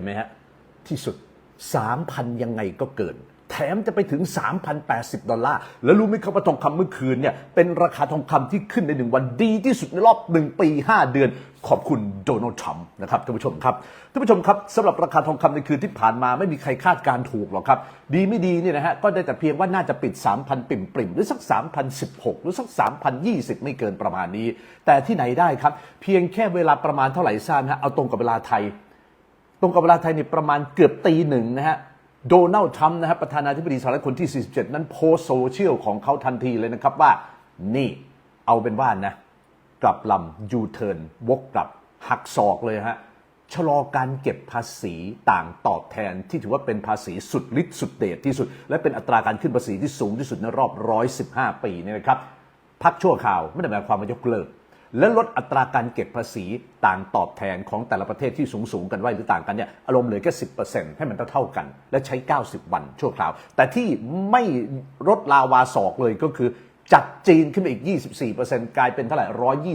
ห็นไหมฮะ ที่สุด 3,000 ยังไงก็เกิน แถมจะไปถึง 3,080 ดอลลาร์ แล้วรู้ไหมครับว่าทองคำเมื่อคืนเนี่ย เป็นราคาทองคำที่ขึ้นในหนึ่งวันดีที่สุดในรอบ 1 ปี 5 เดือน ขอบคุณโดนัลด์ทรัมป์นะครับท่านผู้ชมครับท่านผู้ชมครับสำหรับราคาทองคำในคืนที่ผ่านมาไม่มีใครคาดการถูกหรอกครับ ดีไม่ดีเนี่ยนะฮะก็ได้แต่เพียงว่าน่าจะปิด 3,000 ปิ่มปริมหรือสัก 3,016 หรือสัก 3,020 ไม่เกินประมาณนี้ แต่ที่ไหนได้ครับ เพียงแค่เวลาประมาณเท่าไหร่ทรานะฮะเอาตรงกับเวลาไทย ตรงกับเวลาไทยนี่ประมาณเกือบตีหนึ่งนะฮะโดนัลด์ทรัมป์นะครับประธานาธิบดีสหรัฐคนที่ 47 นั้นโพสโซเชียลของเขาทันทีเลยนะครับว่า นี่เอาเป็นว่านะ กลับลำยูเทิร์นวกกลับหักศอกเลยฮะชะลอการเก็บภาษีต่างตอบแทนที่ถือว่าเป็นภาษีสุดฤทธิ์สุดเดชที่สุด และเป็นอัตราการขึ้นภาษีที่สูงที่สุดในรอบ 115 ปีเนี่ยนะครับ พักชั่วคราวไม่ได้หมายความว่ายกเลิก และลดอัตราการเก็บภาษีต่างตอบแทนของแต่ละประเทศที่สูงสูงกันไว้หรือต่างกันเนี่ยอารมณ์เหลือแค่สิให้มันเท่าๆกัน และใช้ 90 วันชั่วคราว แต่ที่ไม่ลดลาวาศอกเลยก็คือจัดจีนขึ้นมาอีก 24%กลายเป็นเท่าไหร่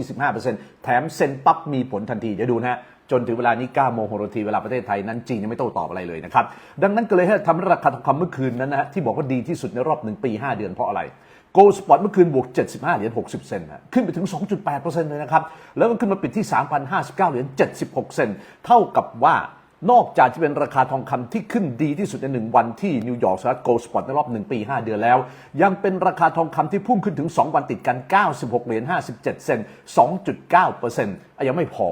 125%แถมเซ็นปั๊บมีผลทันที เดี๋ยวดูนะฮะ จนถึงเวลานี้9โมง6นาทีเวลาประเทศไทยนั้นจีนยังไม่โต้ตอบอะไรเลยนะครับ ดังนั้นก็เลยให้ทำราคาทองคำเมื่อคืนนั้นนะฮะที่บอกว่าดีที่สุดในรอบ 1 ปี 5 เดือนเพราะอะไร โกลสปอร์ตเมื่อคืนบวก 75 เหรียญ 60 เซนต์นะขึ้นไปถึง 2.8%เลยนะครับ แล้วก็ขึ้นมาปิดที่ 3,059 เหรียญ 76 เซนต์เท่ากับว่า นอกจากจะเป็นราคาทองคำที่ขึ้นดีที่สุดในหนึ่งวันที่นิวยอร์กสหรัฐโกลสปอตในรอบ 1 ปี 5 เดือนแล้ว ยังเป็นราคาทองคำที่พุ่งขึ้นถึง 2 วันติดกัน 96 เหรียญ 57 เซนต์2.9%อะยังไม่พอ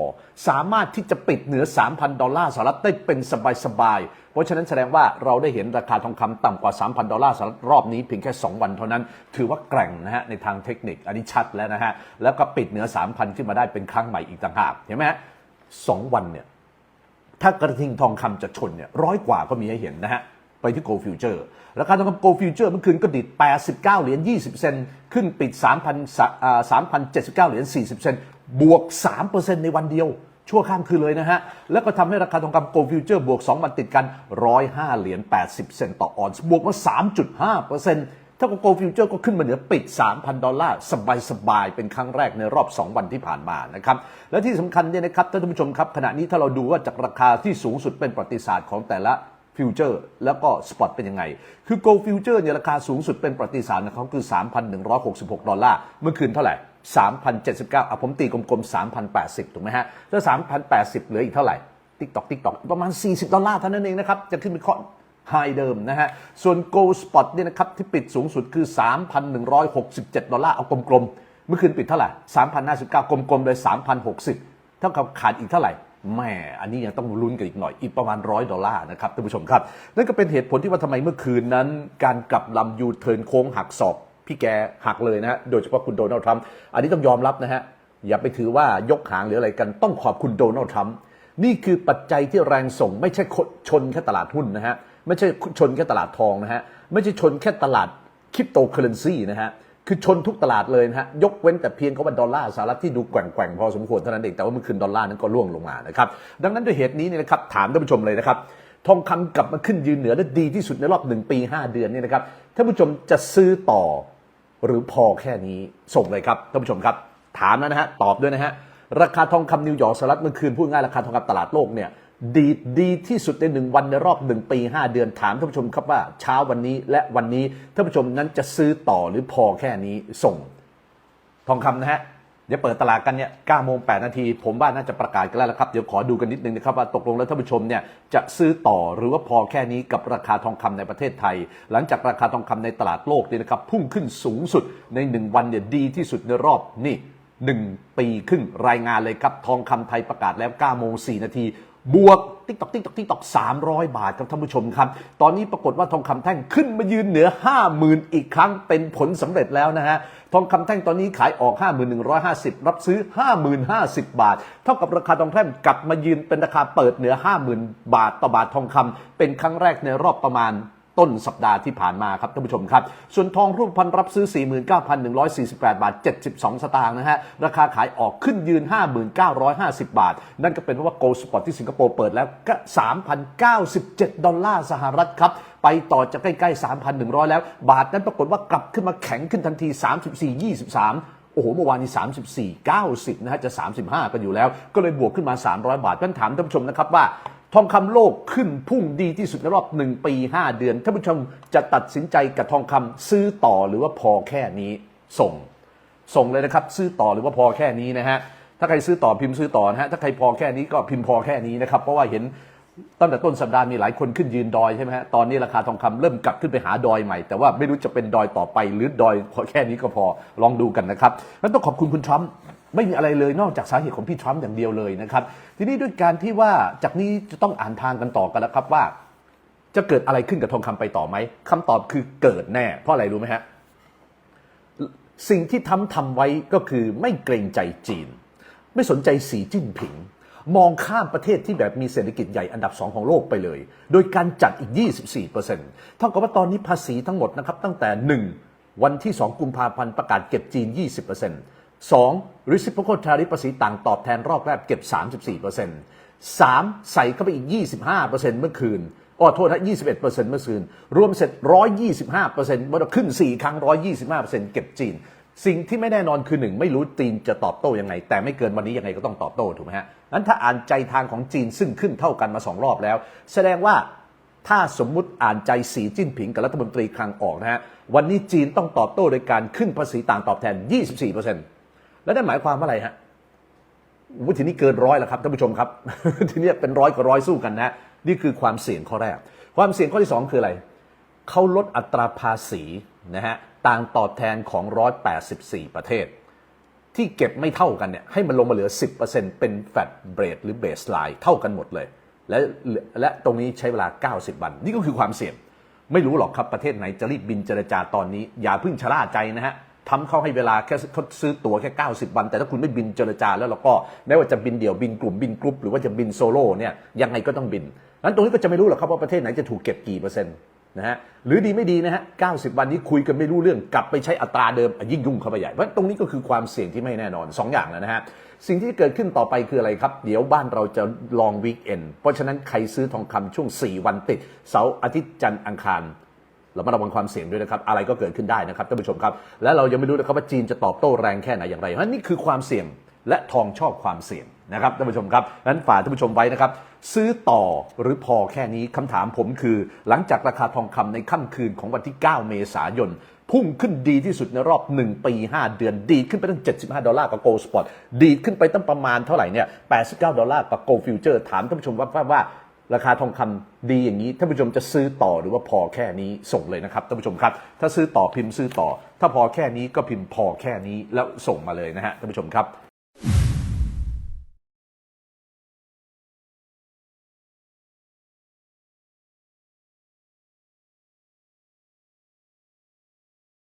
สามารถที่จะปิดเหนือ 3,000 ดอลลาร์สหรัฐได้เป็นสบายๆ เพราะฉะนั้นแสดงว่าเราได้เห็นราคาทองคำต่ำกว่า 3,000 ดอลลาร์สหรัฐรอบนี้เพียงแค่ 2 วันเท่านั้น ถือว่าแกร่งนะฮะในทางเทคนิคอันนี้ชัดแล้วนะฮะแล้วก็ปิดเหนือ 3,000 ขึ้นมาได้เป็นครั้งใหม่อีกต่างหากเห็นไหมฮะสองวันเนี่ย ถ้ากระทิงทองคำจะชนเนี่ยร้อยกว่าก็มีให้เห็นนะฮะ ไปที่ Gold Future ราคาทองคำ Gold Future เมื่อคืนก็ดิด 89 เหรียญ 20 เซนขึ้นปิด 3,000 3,079 เหรียญ 40 เซนต์บวก 3%ในวันเดียว ชั่วข้ามคืนเลยนะฮะ แล้วก็ทำให้ราคาทองคำ Gold Future บวก 2 วันติดกัน 105 เหรียญ 80 เซนต์ต่อออนซ์บวกมา 3.5% ถ้ากับ Gold Future ก็ขึ้นมาเหนือปิด 3,000 ดอลลาร์สบายๆ เป็นครั้งแรกในรอบ 2 วันที่ผ่านมานะครับ และที่สำคัญเนี่ยนะครับท่านผู้ชมครับ ขณะนี้ถ้าเราดูว่าจากราคาที่สูงสุดเป็นประวัติศาสตร์ของแต่ละฟิวเจอร์แล้วก็สปอตเป็นยังไง คือ Gold Future เนี่ยราคาสูงสุดเป็นประวัติศาสตร์ของเขาคือ 3,166 ดอลลาร์เมื่อคืนเท่าไหร่3,079อะผมตีกลมๆ3,080 ถูกไหมฮะแล้ว3,080 เหลืออีกเท่าไหร่ติ๊กตอกติ๊กตอกประมาณ 40 ดอลลาร์เท่านั้นเองนะครับจะขึ้นไปเคาะ ไฮเดิมนะฮะ ส่วน Gold Spot เนี่ยนะครับที่ปิดสูงสุดคือ 3,167 ดอลลาร์เอากลมๆ เมื่อคืนปิดเท่าไหร่ 3,059 กลมๆเลย 3,060 เท่ากับขาดอีกเท่าไหร่แม่อันนี้ยังต้องลุ้นกันอีกหน่อย อีกประมาณร้อยดอลลาร์นะครับท่านผู้ชมครับ นั่นก็เป็นเหตุผลที่ว่าทำไมเมื่อคืนนั้น การกลับลำยูเทิร์นโค้งหักศอก พี่แกหักเลยนะฮะ โดยเฉพาะคุณโดนัลด์ทรัมป์ อันนี้ต้องยอมรับนะฮะ อย่าไปถือว่ายกหางหรืออะไรกัน ต้องขอบคุณโดนัลด์ทรัมป์ นี่คือปัจจัยที่แรงส่งไม่ใช่ชนแค่ตลาดหุ้นนะฮะ ไม่ใช่ชนแค่ตลาดทองนะฮะ ไม่ใช่ชนแค่ตลาดคริปโตเคอเรนซีนะฮะ คือชนทุกตลาดเลยนะฮะ ยกเว้นแต่เพียงเขาว่าดอลลาร์สหรัฐที่ดูแกว่งๆพอสมควรเท่านั้นเอง แต่ว่าเมื่อคืนดอลลาร์นั้นก็ร่วงลงมานะครับ ดังนั้นด้วยเหตุนี้เนี่ยนะครับ ถามท่านผู้ชมเลยนะครับ ทองคำกลับมาขึ้นยืนเหนือได้ดีที่สุดในรอบหนึ่งปี 5 เดือนนี่นะครับ ท่านผู้ชมจะซื้อต่อหรือพอแค่นี้ ส่งเลยครับท่านผู้ชมครับ ถามแล้วนะฮะ ตอบด้วยนะฮะ ราคาทองคำนิวยอร์กสหรัฐเมื่อคืนพูดง่ายราคาทองคำตลาดโลกเนี่ย ดีดีที่สุดในหนึ่งวันในรอบหนึ่งปี5เดือนถามท่านผู้ชมครับว่าเช้าวันนี้และวันนี้ท่านผู้ชมนั้นจะซื้อต่อหรือพอแค่นี้ส่ง ทองคำนะฮะเดี๋ยวเปิดตลาดกันเนี่ย9โมง8นาที ผมว่าน่าจะประกาศกันแล้วครับ เดี๋ยวขอดูกันนิดนึงนะครับว่าตกลงแล้วท่านผู้ชมเนี่ยจะซื้อต่อหรือว่าพอแค่นี้กับราคาทองคำในประเทศไทย หลังจากราคาทองคำในตลาดโลกเนี่ยนะครับพุ่งขึ้นสูงสุดใน 1 วันเนี่ยดีที่สุดในรอบนี่ 1 ปีครึ่งรายงานเลยครับ ทองคำไทยประกาศแล้ว9โมง4นาที บวกติ๊กตอกติ๊กตอกติ๊กตอกสามร้อยบาทครับท่านผู้ชมครับ ตอนนี้ปรากฏว่าทองคำแท่งขึ้นมายืนเหนือ 50,000 อีกครั้งเป็นผลสำเร็จแล้วนะฮะ ทองคำแท่งตอนนี้ขายออก 5150 รับซื้อ50,050 บาท เท่ากับราคาทองแท่งกลับมายืนเป็นราคาเปิดเหนือ 50,000 บาทต่อบาททองคำเป็นครั้งแรกในรอบประมาณ ต้นสัปดาห์ที่ผ่านมาครับท่านผู้ชมครับ ส่วนทองรูปพันรับซื้อ 49,148 บาท 72 สตางค์นะฮะ ราคาขายออกขึ้นยืน 59,50 บาท นั่นก็เป็นเพราะว่าโกลสปอร์ตที่สิงคโปร์เปิดแล้วก็3,097 ดอลลาร์สหรัฐครับไปต่อจะใกล้ๆ 3,100 แล้ว บาทนั้นปรากฏว่ากลับขึ้นมาแข็งขึ้นทันที 34 23โอ้โห เมื่อวานนี้ 34 90 นะฮะ จะ 35 กันอยู่แล้ว ก็เลยบวกขึ้นมา 300 บาทท่านถามท่านผู้ชมนะครับว่า ทองคำโลกขึ้นพุ่งดีที่สุดในรอบ1ปี 5 เดือนท่านผู้ชมจะตัดสินใจกับทองคำซื้อต่อหรือว่าพอแค่นี้ส่ง ส่งเลยนะครับ ซื้อต่อหรือว่าพอแค่นี้นะฮะถ้าใครซื้อต่อพิมพ์ซื้อต่อนะฮะถ้าใครพอแค่นี้ก็พิมพ์พอแค่นี้นะครับเพราะว่าเห็นตั้งแต่ต้นสัปดาห์มีหลายคนขึ้นยืนดอยใช่ไหมฮะตอนนี้ราคาทองคำเริ่มกลับขึ้นไปหาดอยใหม่ แต่ว่าไม่รู้จะเป็นดอยต่อไปหรือดอยพอแค่นี้ก็พอลองดูกันนะครับนั้นต้องขอบคุณคุณทรัมป์ ไม่มีอะไรเลยนอกจากสาเหตุของพี่ทรัมป์อย่างเดียวเลยนะครับ ทีนี้ด้วยการที่ว่าจากนี้จะต้องอ่านทางกันต่อกันแล้วครับว่า จะเกิดอะไรขึ้นกับทองคำไปต่อไหมคำตอบคือเกิดแน่ เพราะอะไรรู้ไหมฮะสิ่งที่ทำทำไว้ก็คือไม่เกรงใจจีน ไม่สนใจสีจิ้นผิง มองข้ามประเทศที่แบบมีเศรษฐกิจใหญ่อันดับสองของโลกไปเลย โดยการจัดอีก 24%เท่ากับว่าตอนนี้ภาษีทั้งหมดนะครับตั้งแต่ 1 วันที่ 2 กุมภาพันธ์ประกาศเก็บจีน 20% 2 reciprocal tariff ภาษีต่างตอบแทนรอบแรกเก็บ 34% 3 ใส่เข้าไปอีก 25%เมื่อคืนอ้อโทษนะ21%เมื่อคืน รวมเสร็จ 125%มันขึ้น 4 ครั้ง 125%เก็บจีน สิ่งที่ไม่แน่นอนคือหนึ่งไม่รู้จีนจะตอบโต้ยังไง แต่ไม่เกินวันนี้ยังไงก็ต้องตอบโต้ถูกไหมฮะนั้นถ้าอ่านใจทางของจีนซึ่งขึ้นเท่ากันมาสองรอบแล้ว แสดงว่าถ้าสมมุติอ่านใจสีจิ้นผิงกับรัฐมนตรีคลังออกนะฮะวันนี้จีนต้องตอบโต้โดยการขึ้นภาษีต่างตอบแทน 24% แล้วนั่นหมายความว่าอะไรฮะวุฒินี้เกินร้อยแล้วครับท่านผู้ชมครับ ทีนี้เป็นร้อยกับร้อยสู้กันนะนี่คือความเสี่ยงข้อแรก ความเสี่ยงข้อที่สองคืออะไรเขาลดอัตราภาษีนะฮะต่างตอบแทนของ 184 ประเทศ ที่เก็บไม่เท่ากันเนี่ยให้มันลงมาเหลือ 10%เป็นแฟตเบรดหรือเบสไลน์เท่ากันหมดเลย และและตรงนี้ใช้เวลา 90 วัน นี่ก็คือความเสี่ยง ไม่รู้หรอกครับประเทศไหนจะรีบบินเจรจาตอนนี้ อย่าเพิ่งชะล่าใจนะฮะ ทำเข้าให้เวลาแค่เขาซื้อตั๋วแค่ 90 วัน แต่ถ้าคุณไม่บินเจรจาแล้วเราก็แม้ว่าจะบินเดี่ยวบินกลุ่มบินกรุ๊ปหรือว่าจะบินโซโล่เนี่ยยังไงก็ต้องบินนั้นตรงนี้ก็จะไม่รู้หรอกครับว่าประเทศไหนจะถูกเก็บกี่เปอร์เซ็นต์นะฮะหรือดีไม่ดีนะฮะ 90 วันนี้คุยกันไม่รู้เรื่องกลับไปใช้อัตราเดิมยิ่งยุ่งเข้าไปใหญ่เพราะตรงนี้ก็คือความเสี่ยงที่ไม่แน่นอน 2ออย่างแล้วนะฮะสิ่งที่เกิดขึ้นต่อไปคืออะไรครับ เดี๋ยวบ้านเราจะลองวีคเอนเพราะฉะนั้นใครซื้อทองคำช่วง 4 วันติด เสาร์อาทิตย์จันทร์อังคาร เรามาระวังความเสี่ยงด้วยนะครับ อะไรก็เกิดขึ้นได้นะครับท่านผู้ชมครับ และเรายังไม่รู้นะครับว่าจีนจะตอบโต้แรงแค่ไหนอย่างไรเพราะนี่คือความเสี่ยงและทองชอบความเสี่ยงนะครับท่านผู้ชมครับนั้นฝากท่านผู้ชมไว้นะครับ ซื้อต่อหรือพอแค่นี้คำถามผมคือ หลังจากราคาทองคำในค่ำคืนของวันที่ 9 เมษายนพุ่งขึ้นดีที่สุดในรอบ 1 ปี 5 เดือน ดีขึ้นไปตั้ง 75 ดอลลาร์กับโกลสปอตดีขึ้นไปตั้งประมาณเท่าไหร่เนี่ย 89 ดอลลาร์กับโกลฟิวเจอร์ถามท่านผู้ชมว่าว่า ราคาทองคำดีอย่างนี้ท่านผู้ชมจะซื้อต่อหรือว่าพอแค่นี้ส่งเลยนะครับท่านผู้ชมครับ ถ้าซื้อต่อพิมพ์ซื้อต่อ ถ้าพอแค่นี้ก็พิมพ์พอแค่นี้แล้วส่งมาเลยนะฮะท่านผู้ชมครับ